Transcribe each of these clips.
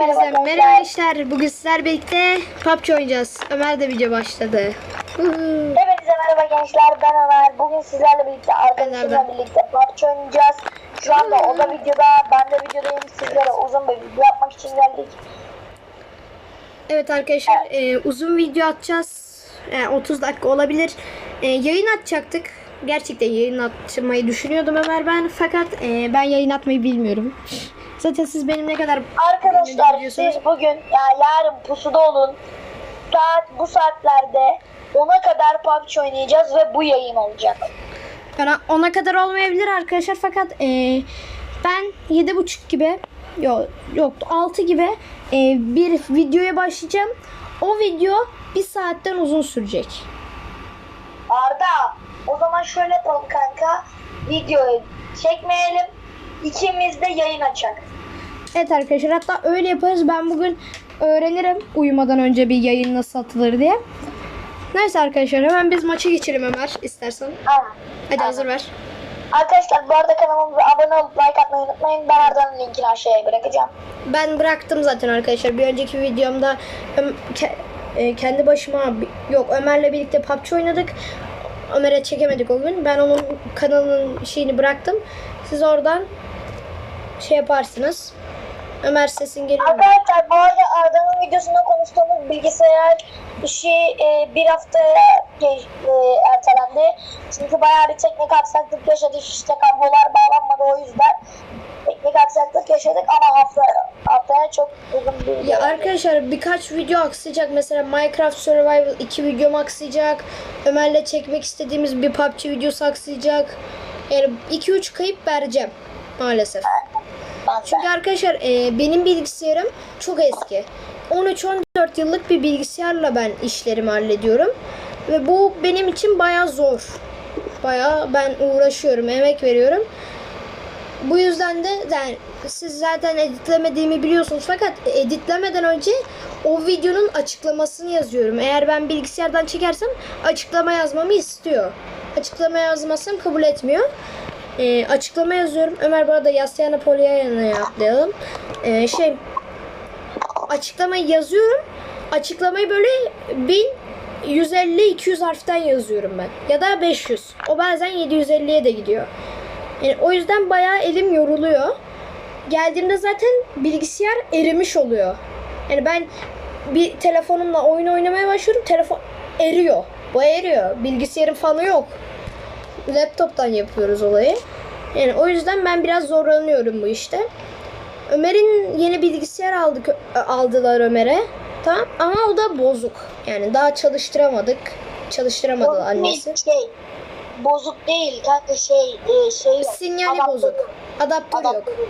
Hepinize merhaba arkadaşlar. Bugün sizler birlikte PUBG oynayacağız. Ömer de video başladı. Hepinize merhaba gençler ben Ömer. Bugün sizlerle birlikte arkadaşlarımla Nereden? birlikte PUBG oynayacağız. Şu anda o da videoda, ben de videodayım. Sizlere uzun bir video yapmak için geldik. evet arkadaşlar e, uzun video atacağız. E, 30 dakika olabilir. E, yayın atacaktık. Gerçekten yayın atmayı düşünüyordum Ömer ben. Fakat e, ben yayın atmayı bilmiyorum. Zaten siz benim ne kadar Arkadaşlar siz bugün yani yarın pusuda olun. Saat bu saatlerde 10'a kadar PUBG oynayacağız ve bu yayın olacak. Yani ona kadar olmayabilir arkadaşlar fakat e, ben yedi buçuk gibi yok yok 6 gibi e, bir videoya başlayacağım. O video bir saatten uzun sürecek. Arda o zaman şöyle yapalım kanka. Videoyu çekmeyelim. İkimiz de yayın açak. Evet arkadaşlar hatta öyle yaparız. Ben bugün öğrenirim uyumadan önce bir yayın nasıl atılır diye. Neyse arkadaşlar hemen biz maça geçelim Ömer istersen. Aynen. Hadi hazır ver. Arkadaşlar bu arada kanalımıza abone olup like atmayı unutmayın. Ben Arda'nın linkini aşağıya bırakacağım. Ben bıraktım zaten arkadaşlar. Bir önceki videomda e, kendi başıma yok Ömer'le birlikte PUBG oynadık. Ömer'e çekemedik o gün. Ben onun kanalının şeyini bıraktım. Siz oradan şey yaparsınız. Ömer sesin geliyor. mu? Arkadaşlar bu arada Arda'nın videosunda konuştuğumuz bilgisayar işi e, bir haftaya e, ertelendi. Çünkü bayağı bir teknik aksaklık yaşadık. İşte kablolar bağlanmadı o yüzden. Teknik aksaklık yaşadık ama hafta, haftaya çok uzun bir video. Ya arkadaşlar birkaç video aksayacak. Mesela Minecraft Survival 2 videom aksayacak. Ömer'le çekmek istediğimiz bir PUBG videosu aksayacak. Yani 2-3 kayıp vereceğim maalesef. Ben de. Çünkü arkadaşlar e, benim bilgisayarım çok eski. 13-14 yıllık bir bilgisayarla ben işlerimi hallediyorum. Ve bu benim için baya zor. Baya ben uğraşıyorum, emek veriyorum. Bu yüzden de yani siz zaten editlemediğimi biliyorsunuz fakat editlemeden önce o videonun açıklamasını yazıyorum. Eğer ben bilgisayardan çekersem açıklama yazmamı istiyor. Açıklama yazmasam kabul etmiyor. Ee, açıklama yazıyorum. Ömer bu arada Yasyana Polyana'ya atlayalım. Ee, şey açıklamayı yazıyorum. Açıklamayı böyle 1150-200 harften yazıyorum ben. Ya da 500. O bazen 750'ye de gidiyor. Yani o yüzden bayağı elim yoruluyor. Geldiğimde zaten bilgisayar erimiş oluyor. Yani ben bir telefonumla oyun oynamaya başlıyorum. Telefon eriyor. Bu eriyor. Bilgisayarın fanı yok. Laptoptan yapıyoruz olayı. Yani o yüzden ben biraz zorlanıyorum bu işte. Ömer'in yeni bilgisayar aldık aldılar Ömer'e. Tamam ama o da bozuk. Yani daha çalıştıramadık. Çalıştıramadı Bozuk annesi. değil, Şey, bozuk değil kanka şey e, şey. Sinyali Adaptör bozuk. Adaptör yok. Adaptör yok.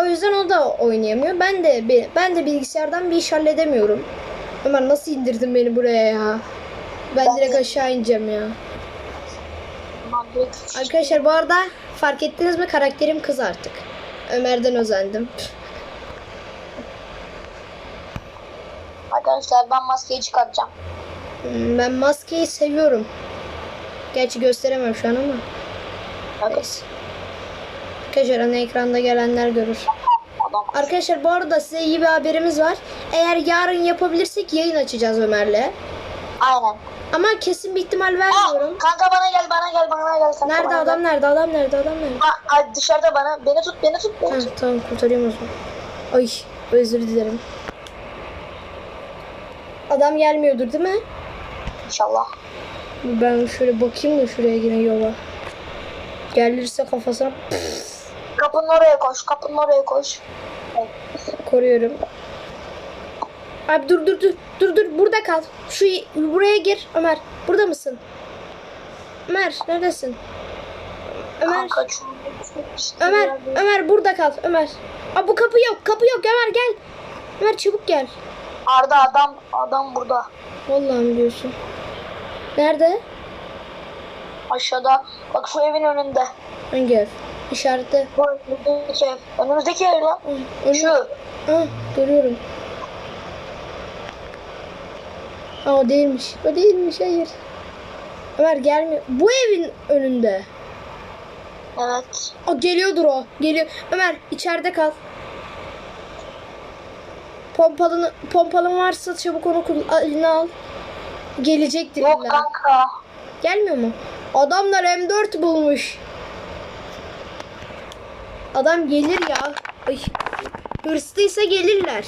O yüzden o da oynayamıyor. Ben de ben de bilgisayardan bir iş halledemiyorum. Ömer nasıl indirdin beni buraya ya? Ben Ben direkt aşağı ineceğim ya. Arkadaşlar bu arada fark ettiniz mi karakterim kız artık. Ömer'den özendim. Arkadaşlar ben maskeyi çıkartacağım. Hmm, Ben maskeyi seviyorum. Gerçi gösteremem şu an ama. Evet. Arkadaşlar ana ekranda gelenler görür. Arkadaşlar bu arada size iyi bir haberimiz var. Eğer yarın yapabilirsek yayın açacağız Ömer'le. Aynen. Ama kesin bir ihtimal Aa, vermiyorum. kanka bana gel bana gel bana gel. Kanka Nerede bana adam Gel. nerede adam nerede adam nerede? Aa, aa, dışarıda bana. Beni tut beni tut. Beni tut. tamam kurtarayım o zaman. Ay özür dilerim. Adam gelmiyordur değil mi? İnşallah. Ben şöyle bakayım da şuraya yine yola. Gelirse kafasına Kapının oraya koş. Kapının oraya koş. Koruyorum. Abi dur dur dur dur dur burada kal. Şu buraya gir Ömer. Burada mısın? Ömer neredesin? Ömer şu- Ömer Ömer burada kal Ömer. Aa, bu kapı yok kapı yok Ömer gel. Ömer çabuk gel. Arda adam adam burada. Vallahi mi diyorsun? Nerede? Aşağıda. Bak şu evin önünde. Hangi ev? İşareti. Bu önümüzdeki ev. Önümüzdeki ev lan. Hı, önü- Şu. Ah, görüyorum. Aa, o değilmiş. O değilmiş hayır. Ömer gelmiyor. Bu evin önünde. Evet. O geliyordur o. Geliyor. Ömer içeride kal. Pompalını, pompalın varsa çabuk onu kul- eline al. Gelecektir Yok illa. kanka. Gelmiyor mu? Adamlar M4 bulmuş. Adam gelir ya. Ay. Hırslıysa gelirler.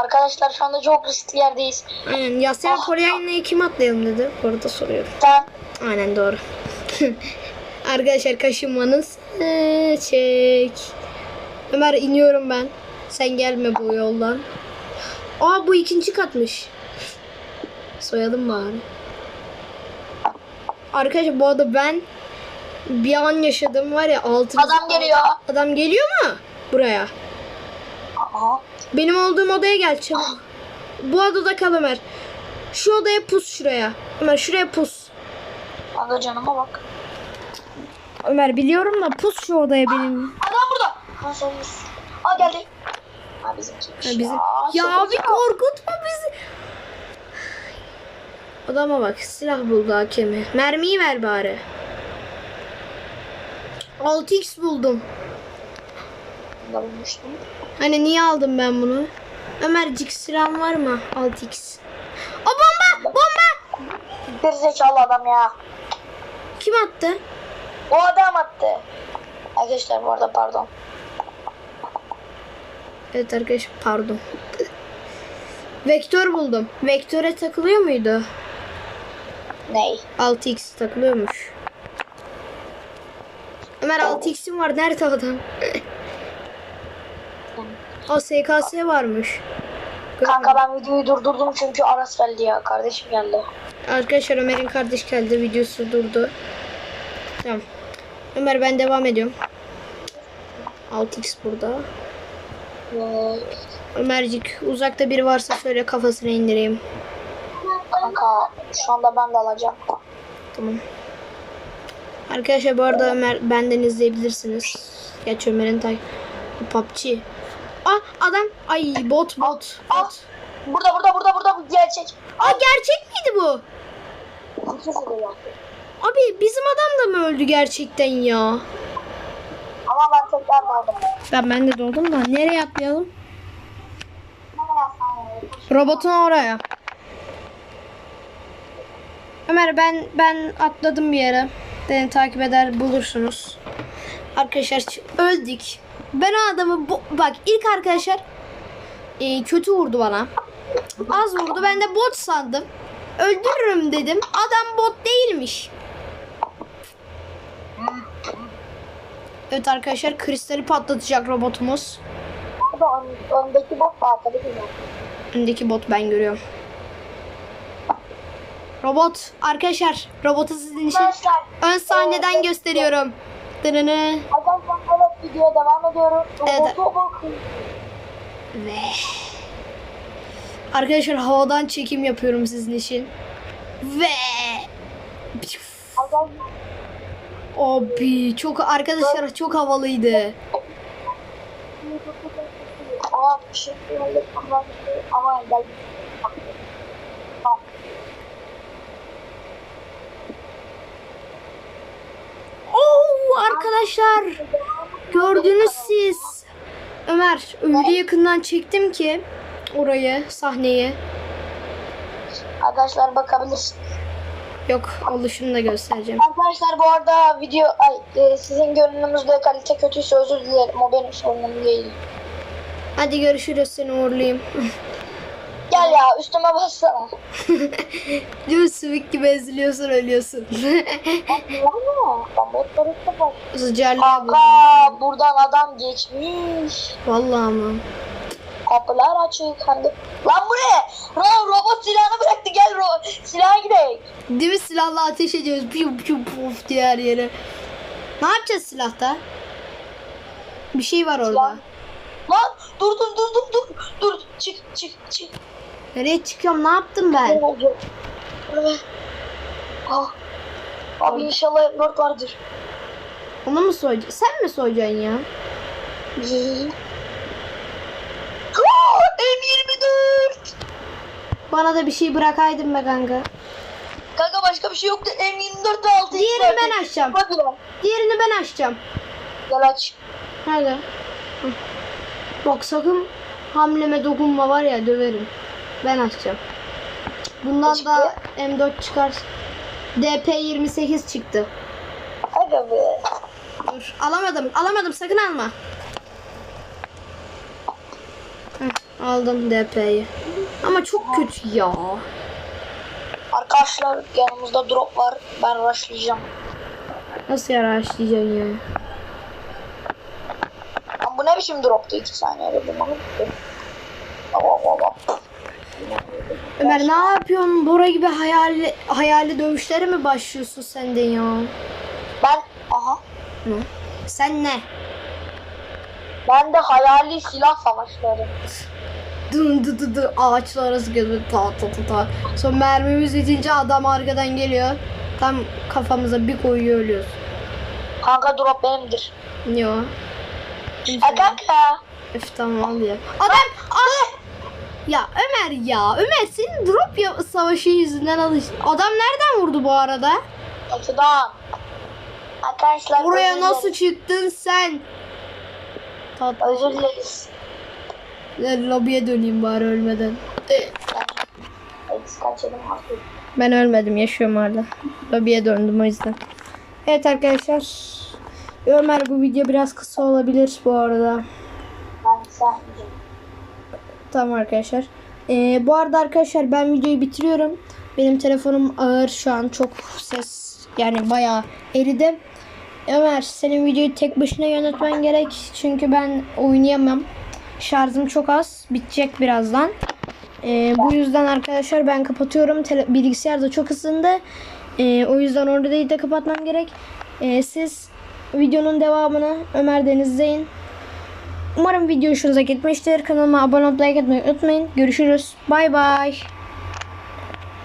Arkadaşlar şu anda çok riskli yerdeyiz. Aynen. Yasir Ah. Kore'ye kim atlayalım dedi. Bu arada soruyorum. Sen Aynen doğru. Arkadaşlar kaşınmanız. Ee, çek. Ömer iniyorum ben. Sen gelme bu yoldan. Aa bu ikinci katmış. Soyalım bari. Arkadaşlar bu arada ben bir an yaşadım var ya altı adam geliyor. Adam geliyor mu buraya? Aha. Benim olduğum odaya gel çabuk. Bu odada kal Ömer. Şu odaya pus şuraya. Ömer şuraya pus. Kanka canıma bak. Ömer biliyorum da pus şu odaya benim. Adam burada. Ha sonumuz. Aa geldi. Ha bizimkiymiş Ha, bizim... ya. Ya abi korkutma bizi. Adama bak silah buldu hakemi. Mermiyi ver bari. 6x buldum. Da bulmuştum. Hani niye aldım ben bunu? Ömercik silahın var mı? 6x. O bomba! Bomba! Bir zekalı adam ya. Kim attı? O adam attı. Arkadaşlar bu arada pardon. Evet arkadaş pardon. Vektör buldum. Vektöre takılıyor muydu? Ney? 6x takılıyormuş. Ömer 6x'im var. Nerede adam? Aa SKS varmış. Kanka ben videoyu durdurdum çünkü Aras geldi ya. Kardeşim geldi. Arkadaşlar Ömer'in kardeş geldi. Videosu durdu. Tamam. Ömer ben devam ediyorum. 6x burada. Ömercik uzakta biri varsa söyle kafasına indireyim. kanka şu anda ben de alacağım. Tamam. Arkadaşlar bu arada Ömer benden izleyebilirsiniz. Geç Ömer'in tay. PUBG. Ah adam. Ay bot bot. Aa, bot. burada burada burada burada bu gerçek. Aa gerçek miydi bu? Abi bizim adam da mı öldü gerçekten ya? Ama ben tekrar aldım. Ben ben de doldum da nereye atlayalım? Robotun oraya. Ömer ben ben atladım bir yere. Beni takip eder bulursunuz. Arkadaşlar öldük. Ben o adamı bo- bak ilk arkadaşlar e, kötü vurdu bana. Az vurdu ben de bot sandım. Öldürürüm dedim. Adam bot değilmiş. Evet arkadaşlar kristali patlatacak robotumuz. Bu ön- öndeki bot güzel. Öndeki bot ben görüyorum. Robot arkadaşlar robotu sizin için Arkadaşlar ön sahneden gösteriyorum. Dırını. Evet videoya devam ediyoruz. Evet. Bakın. Ve arkadaşlar havadan çekim yapıyorum sizin için. Ve Abi çok arkadaşlar çok havalıydı. Oo arkadaşlar gördünüz siz. Ömer öyle yakından çektim ki orayı sahneyi. Arkadaşlar bakabilirsiniz. Yok oluşunu da göstereceğim. Arkadaşlar bu arada video ay, e, sizin görünümüzde kalite kötüyse özür dilerim. O benim sorunum değil. Hadi görüşürüz seni uğurlayayım. Gel ya üstüme bassana. Mi sümük gibi eziliyorsun ölüyorsun. Ben botları ilk defa- Sıcaklığa. Kanka buradan adam geçmiş. Vallahi ama. Kapılar açık. Hem de... Lan bu ne? Lan robot silahını bıraktı. Gel ro silaha gidelim. Değil mi silahla ateş ediyoruz. Piu piu puf diye her yere. Ne yapacağız silahta? Bir şey var orada. Silah. Lan dur dur dur dur dur. Dur çık çık çık. Nereye çıkıyorum? Ne yaptım ben? Ah. Abi inşallah M4 vardır. Onu mu soyacaksın? Sen mi soyacaksın ya? Aa, M24. Bana da bir şey bırakaydın be kanka. Kanka başka bir şey yoktu. M24 ve 6 Diğerini ben açacağım. Bak ulan. Diğerini ben açacağım. Gel aç. Hı. Bak sakın hamleme dokunma var ya döverim. Ben açacağım. Bundan Ne da M4 çıkar. DP28 çıktı. Aga be. Dur. Alamadım. Alamadım. Sakın alma. Heh, aldım DP'yi. Ama çok kötü ya. Arkadaşlar yanımızda drop var. Ben rushlayacağım. Nasıl yaraşlayacaksın ya? Lan bu ne biçim droptu 2 saniyede bu Ömer ne yapıyorsun? Bora gibi hayali, hayali dövüşlere mi başlıyorsun sen de ya? Ben aha. Hı? Sen ne? Ben de hayali silah savaşları. Dın dı dı dı ağaçlar arası gözü ta ta ta ta. Son mermimiz bitince adam arkadan geliyor. Tam kafamıza bir koyuyor ölüyoruz. Kanka drop benimdir. Yo. E kanka. Öf tamam al ya. Adam! Ya Ömer ya. Ömer senin drop ya savaşı yüzünden alış. Adam nereden vurdu bu arada? Açıdan. Arkadaşlar Buraya nasıl çıktın sen? Özür dileriz. Ben lobiye döneyim bari ölmeden. Artık. Ben ölmedim yaşıyorum hala. Lobiye döndüm o yüzden. Evet arkadaşlar. Ömer bu video biraz kısa olabilir bu arada. Ben sen Tamam arkadaşlar. Ee, bu arada arkadaşlar ben videoyu bitiriyorum. Benim telefonum ağır şu an çok ses yani bayağı eridi. Ömer senin videoyu tek başına yönetmen gerek. Çünkü ben oynayamam. Şarjım çok az. Bitecek birazdan. Ee, bu yüzden arkadaşlar ben kapatıyorum. Tele- bilgisayar da çok ısındı. Ee, o yüzden orada değil de kapatmam gerek. Ee, siz videonun devamını Ömer Deniz izleyin. Umarım video hoşunuza gitmiştir. Kanalıma abone olmayı like etmeyi unutmayın. Görüşürüz. Bay bay.